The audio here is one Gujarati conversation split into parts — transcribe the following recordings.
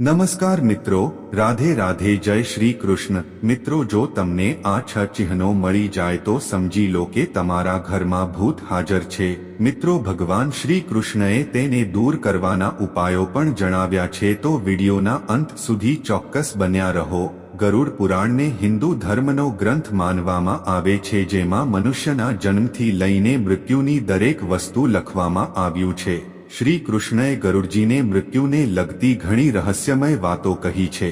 નમસ્કાર મિત્રો, રાધે રાધે જય શ્રી કૃષ્ણ. મિત્રો, જો તમને આ છ ચિહ્નો મળી જાય તો સમજી લો કે તમારા ઘરમાં ભૂત હાજર છે. મિત્રો, ભગવાન શ્રી કૃષ્ણએ તેને દૂર કરવાના ઉપાયો પણ જણાવ્યા છે તો વિડીયોના અંત સુધી ચોક્કસ બન્યા રહો. ગરુડ પુરાણને હિન્દુ ધર્મનો ગ્રંથ માનવામાં આવે છે જેમાં મનુષ્યના જન્મથી લઈને મૃત્યુની દરેક વસ્તુ લખવામાં આવ્યું છે. શ્રી કૃષ્ણએ ગરુડજીને મૃત્યુને લગતી ઘણી રહસ્યમય વાતો કહી છે.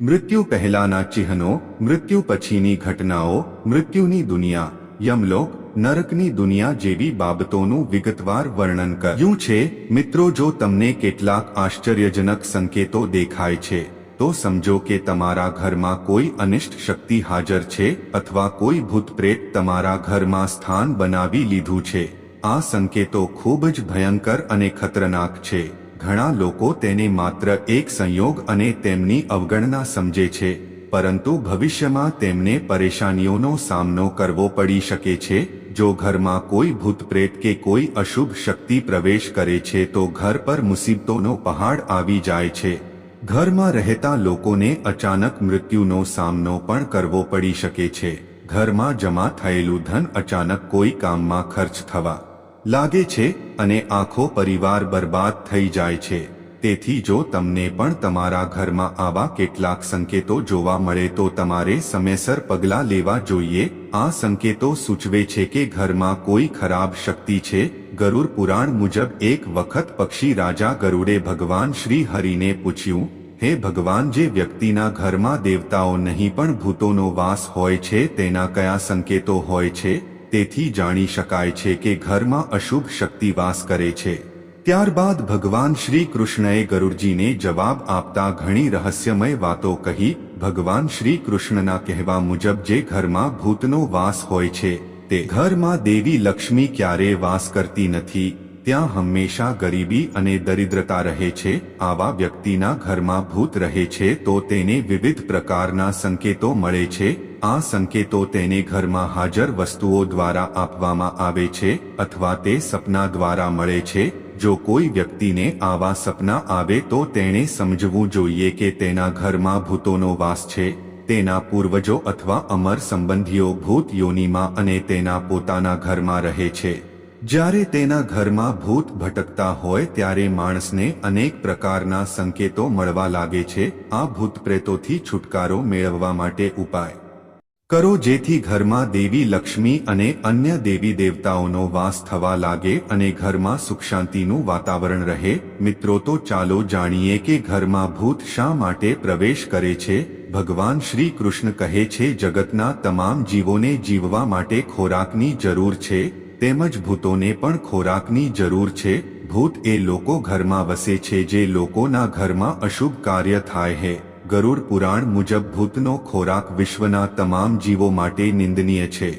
મૃત્યુ પહેલાના ચિહ્નો, મૃત્યુ પછીની ઘટનાઓ, મૃત્યુની દુનિયા, યમલોક, નરકની દુનિયા જેવી બાબતોનું વિગતવાર વર્ણન કર્યું છે, મિત્રો, જો તમને કેટલાક આશ્ચર્યજનક સંકેતો દેખાય છે, તો સમજો કે તમારા ઘરમાં કોઈ અનિષ્ટ શક્તિ હાજર છે અથવા કોઈ ભૂત પ્રેત તમારા ઘરમાં સ્થાન બનાવી લીધું છે. આ સંકેતો ખૂબ જ ભયંકર અને ખતરનાક છે. ઘણા લોકો તેને માત્ર એક સંયોગ અને તેમની અવગણના સમજે છે, પરંતુ ભવિષ્યમાં તેમને પરેશાનીઓનો સામનો કરવો પડી શકે છે. જો ઘરમાં કોઈ ભૂત પ્રેત કે કોઈ અશુભ શક્તિ પ્રવેશ કરે છે તો ઘર પર મુસીબતોનો પહાડ આવી જાય છે. ઘરમાં રહેતા લોકોને અચાનક મૃત્યુનો સામનો પણ કરવો પડી શકે છે. ઘરમાં જમા થયેલું ધન અચાનક કોઈ કામમાં ખર્ચ થવા લાગે છે અને આખો પરિવાર બરબાદ થઈ જાય છે. તેથી જો તમને પણ તમારા ઘરમાં આવા કેટલાક સંકેતો જોવા મળે તો તમારે સમયસર પગલાં લેવા જોઈએ. આ સંકેતો સૂચવે છે કે ઘરમાં કોઈ ખરાબ શક્તિ છે. ગરુડ પુરાણ મુજબ એક વખત પક્ષી રાજા ગરુડે ભગવાન શ્રી હરિને પૂછ્યું હે ભગવાન, જે વ્યક્તિના ઘરમાં દેવતાઓ નહીં પણ ભૂતોનો વાસ હોય છે, તેના કયા સંકેતો હોય છે? તેથી જાણી શકાય છે કે ઘરમાં અશુભ શક્તિ વાસ કરે છે. ત્યારબાદ ભગવાન શ્રી કૃષ્ણએ ગરુડજીને જવાબ આપતા ઘણી રહસ્યમય વાતો કહી, ભગવાન શ્રી કૃષ્ણના કહેવા મુજબ જે ઘરમાં ભૂતનો વાસ હોય છે, તે ઘરમાં દેવી લક્ષ્મી ક્યારેય વાસ કરતી નથી. ત્યાં હંમેશા ગરીબી અને દરિદ્રતા રહે છે, આવા વ્યક્તિના ઘરમાં ભૂત રહે છે તો તેને વિવિધ પ્રકારના સંકેતો મળે છે, આ સંકેતો તેને ઘરમાં હાજર વસ્તુઓ દ્વારા આપવામાં આવે છે અથવા તે સપના દ્વારા મળે છે, જો કોઈ વ્યક્તિને આવા સપના આવે તો તેણે સમજવું જોઈએ કે તેના ઘરમાં ભૂતોનો વાસ છે, તેના પૂર્વજો અથવા અમર સંબંધીઓ ભૂત યોનિમાં અને તેના પોતાના ઘરમાં રહે છે. જ્યારે તેના ઘરમાં ભૂત ભટકતા હોય ત્યારે માણસને અનેક પ્રકારના સંકેતો મળવા લાગે છે. આ ભૂત પ્રેતોથી છુટકારો મેળવવા માટે ઉપાય કરો જેથી ઘરમાં દેવી લક્ષ્મી અને અન્ય દેવી દેવતાઓનો વાસ થવા લાગે અને ઘરમાં સુખ શાંતિનું વાતાવરણ રહે. મિત્રો, તો ચાલો જાણીએ કે ઘરમાં ભૂત શા માટે પ્રવેશ કરે છે. ભગવાન શ્રી કૃષ્ણ કહે છે, જગતના તમામ જીવોને જીવવા માટે ખોરાકની જરૂર છે. તેમજ ભૂતોને પણ ખોરાકની જરૂર છે. ભૂત એ લોકો ઘરમાં વસે છે જે લોકોના ઘરમાં અશુભ કાર્ય થાય છે ગરુડ પુરાણ મુજબ ભૂતનો ખોરાક વિશ્વના તમામ જીવો માટે નિંદનીય છે.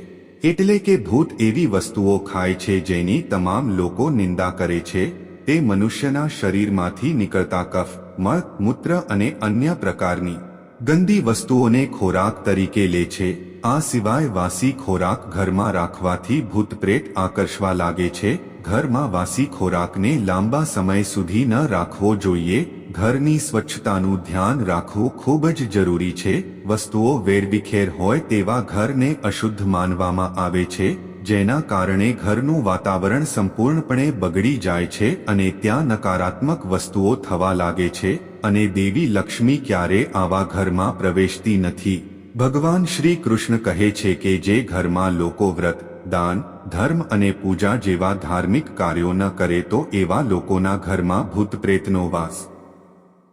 એટલે કે ભૂત એવી વસ્તુઓ ખાય છે જેની તમામ લોકો નિંદા કરે છે. તે મનુષ્યના શરીરમાંથી નીકળતા કફ, મળ, મૂત્ર અને અન્ય પ્રકારની ગંદી વસ્તુઓને ખોરાક તરીકે લે છે. આ સિવાય વાસી ખોરાક ઘરમાં રાખવાથી ભૂતપ્રેત આકર્ષવા લાગે છે. ઘરમાં વાસી ખોરાકને લાંબા સમય સુધી ન રાખવો જોઈએ. ઘરની સ્વચ્છતાનું ધ્યાન રાખવું ખૂબ જ જરૂરી છે. વસ્તુઓ વેરવિખેર હોય તેવા ઘરને અશુદ્ધ માનવામાં આવે છે, જેના કારણે ઘરનું વાતાવરણ સંપૂર્ણપણે બગડી જાય છે અને ત્યાં નકારાત્મક વસ્તુઓ થવા લાગે છે. અને દેવી લક્ષ્મી ક્યારે આવા ઘરમાં પ્રવેશતી નથી. ભગવાન શ્રી કૃષ્ણ કહે છે કે જે ઘરમાં લોકો વ્રત, દાન, ધર્મ અને પૂજા જેવા ધાર્મિક કાર્યો ન કરે તો એવા લોકોના ઘરમાં ભૂત પ્રેતનો વાસ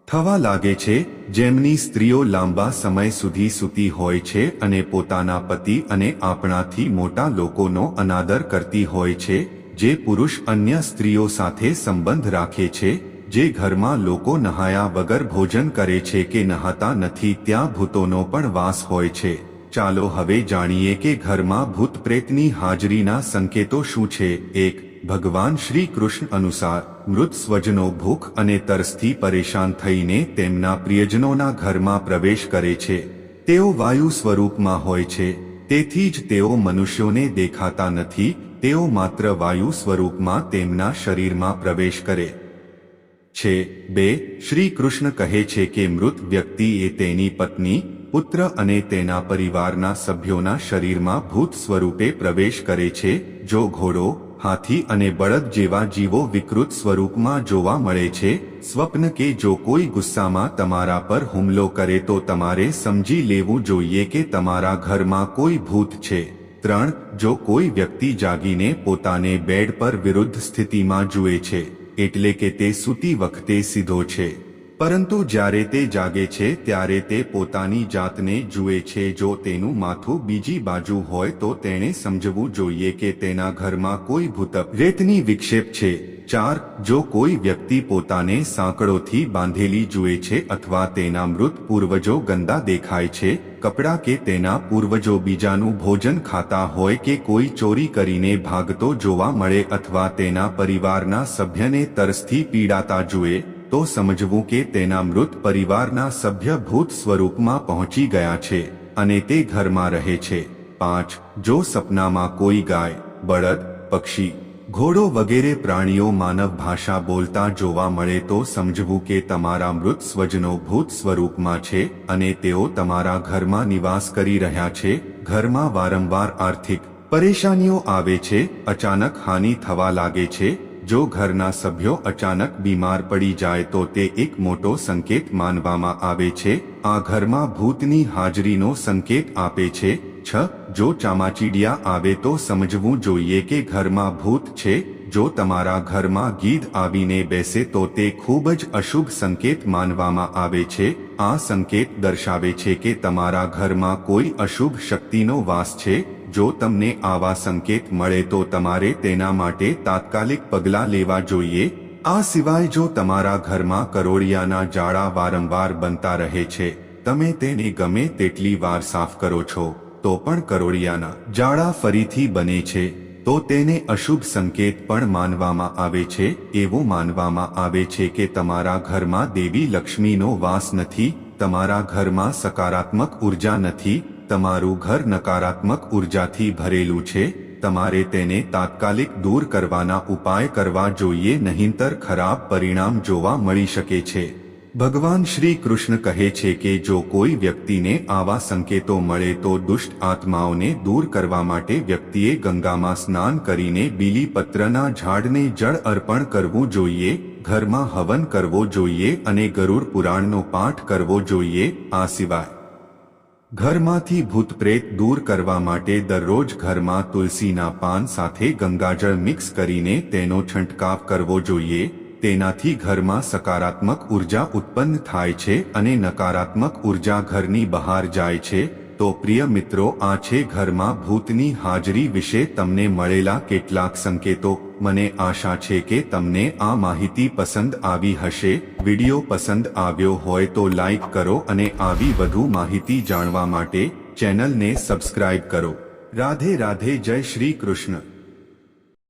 થવા લાગે છે, જેમની સ્ત્રીઓ લાંબા સમય સુધી સૂતી હોય છે અને પોતાના પતિ અને આપણાથી મોટા લોકોનો અનાદર કરતી હોય છે, જે પુરુષ અન્ય સ્ત્રીઓ સાથે સંબંધ રાખે છે જે ઘરમાં લોકો નહાયા વગર ભોજન કરે છે કે નહાતા નથી, ત્યાં ભૂતોનો પણ વાસ હોય છે. ચાલો હવે જાણીએ કે ઘરમાં ભૂત પ્રેતની હાજરીના સંકેતો શું છે. એક, ભગવાન શ્રી કૃષ્ણ અનુસાર, મૃત સ્વજનો ભૂખ અને તરસથી પરેશાન થઈને તેમના પ્રિયજનોના ઘરમાં પ્રવેશ કરે છે. તેઓ વાયુ સ્વરૂપમાં હોય છે. તેથી જ તેઓ મનુષ્યોને દેખાતા નથી. તેઓ માત્ર વાયુ સ્વરૂપમાં તેમના શરીરમાં પ્રવેશ કરે. છે. બે શ્રી કૃષ્ણ કહે છે કે મૃત વ્યક્તિ એ તેની પત્ની, પુત્ર અને તેના પરિવારના સભ્યોના શરીરમાં ભૂત સ્વરૂપે પ્રવેશ કરે છે, જો ઘોડો, હાથી અને બળદ જેવા જીવો વિકૃત સ્વરૂપમાં જોવા મળે છે, સ્વપ્ન કે જો કોઈ ગુસ્સામાં તમારા પર હુમલો કરે તો તમારે સમજી લેવું જોઈએ કે તમારા ઘરમાં કોઈ ભૂત છે. ત્રણ, જો કોઈ વ્યક્તિ જાગીને પોતાને બેડ પર વિરુદ્ધ સ્થિતિમાં જુએ છે એટલે કે તે સૂતી વખતે સીધો છે. પરંતુ જ્યારે તે જાગે છે ત્યારે તે પોતાની જાતને જુએ છે. જો તેનું માથું બીજી બાજુ હોય તો તેણે સમજવું જોઈએ કે તેના ઘરમાં કોઈ ભૂત રેતની વિક્ષેપ છે. ચાર, જો કોઈ વ્યક્તિ પોતાને સાંકળોથી બાંધેલી જુએ છે અથવા તેના મૃત પૂર્વજો ગંદા દેખાય છે, કપડાં કે તેના પૂર્વજો બીજાનું ભોજન ખાતા હોય કે કોઈ ચોરી કરીને ભાગતો જોવા મળે અથવા તેના પરિવારના સભ્યને તરસથી પીડાતા જુએ તો સમજવું કે તેના મૃત પરિવારના સભ્ય ભૂત સ્વરૂપમાં પહોંચી ગયા છે અને તે ઘરમાં રહે છે. પાંચ, જો સપનામાં કોઈ ગાય, બળદ, પક્ષી, ઘોડો વગેરે પ્રાણીઓ માનવ ભાષા બોલતા જોવા મળે તો સમજવું કે તમારા મૃત સ્વજનો ભૂત સ્વરૂપમાં છે અને તેઓ તમારા ઘરમાં નિવાસ કરી રહ્યા છે. ઘરમાં વારંવાર આર્થિક પરેશાનીઓ આવે છે, અચાનક હાનિ થવા લાગે છે જો ઘરના સભ્યો અચાનક બીમાર પડી જાય તો તે એક મોટો સંકેત માનવામાં આવે છે. આ ઘરમાં ભૂતની હાજરીનો સંકેત આપે છે. છ, જો ચામાચીડિયા આવે તો સમજવું જોઈએ કે ઘરમાં ભૂત છે. જો તમારા ઘરમાં ગીધ આવીને બેસે તો તે ખૂબ જ અશુભ સંકેત માનવામાં આવે છે. આ સંકેત દર્શાવે છે કે તમારા ઘરમાં કોઈ અશુભ શક્તિનો વાસ છે. જો તમને આવા સંકેત મળે તો તમારે તેના માટે તાત્કાલિક પગલાં લેવા જોઈએ. આ સિવાય જો તમારા ઘરમાં કરોળિયાના જાળા વારંવાર બનતા રહે છે, તમે તેને ગમે તેટલી વાર સાફ કરો છો, તો પણ કરોળિયાના જાળા ફરીથી બને છે, તો તેને અશુભ સંકેત પણ માનવામાં આવે છે, એવું માનવામાં આવે છે કે તમારા ઘરમાં દેવી લક્ષ્મીનો વાસ નથી, તમારા ઘરમાં સકારાત્મક ઊર્જા નથી તમારું ઘર નકારાત્મક ઉર્જાથી ભરેલું છે, તમારે તેને તાત્કાલિક દૂર કરવાના ઉપાય કરવા જોઈએ, નહીંતર ખરાબ પરિણામ જોવા મળી શકે છે. ભગવાન શ્રી કૃષ્ણ કહે છે કે જો કોઈ વ્યક્તિને આવા સંકેતો મળે તો દુષ્ટ આત્માઓને દૂર કરવા માટે વ્યક્તિએ ગંગામાં સ્નાન કરીને બીલીપત્રના ઝાડને જળ અર્પણ કરવું જોઈએ, ઘરમાં હવન કરવો જોઈએ અને ગરુડ પુરાણનો પાઠ કરવો જોઈએ, આ સિવાય ઘરમાંથી ભૂતપ્રેત દૂર કરવા માટે દરરોજ ઘરમાં તુલસીના પાન સાથે ગંગાજળ મિક્સ કરીને તેનો છંટકાવ કરવો જોઈએ, તેનાથી ઘરમાં સકારાત્મક ઊર્જા ઉત્પન્ન થાય છે અને નકારાત્મક ઊર્જા ઘરની બહાર જાય છે. તો પ્રિય મિત્રો, આ છે ઘરમાં ભૂતની હાજરી વિશે તમને મળેલા કેટલાક સંકેતો. મને આશા છે કે તમને આ માહિતી પસંદ આવી હશે. વિડિયો પસંદ આવ્યો હોય તો લાઈક કરો અને આવી વધુ માહિતી જાણવા માટે ચેનલને સબસ્ક્રાઇબ કરો. રાધે રાધે જય શ્રી કૃષ્ણ.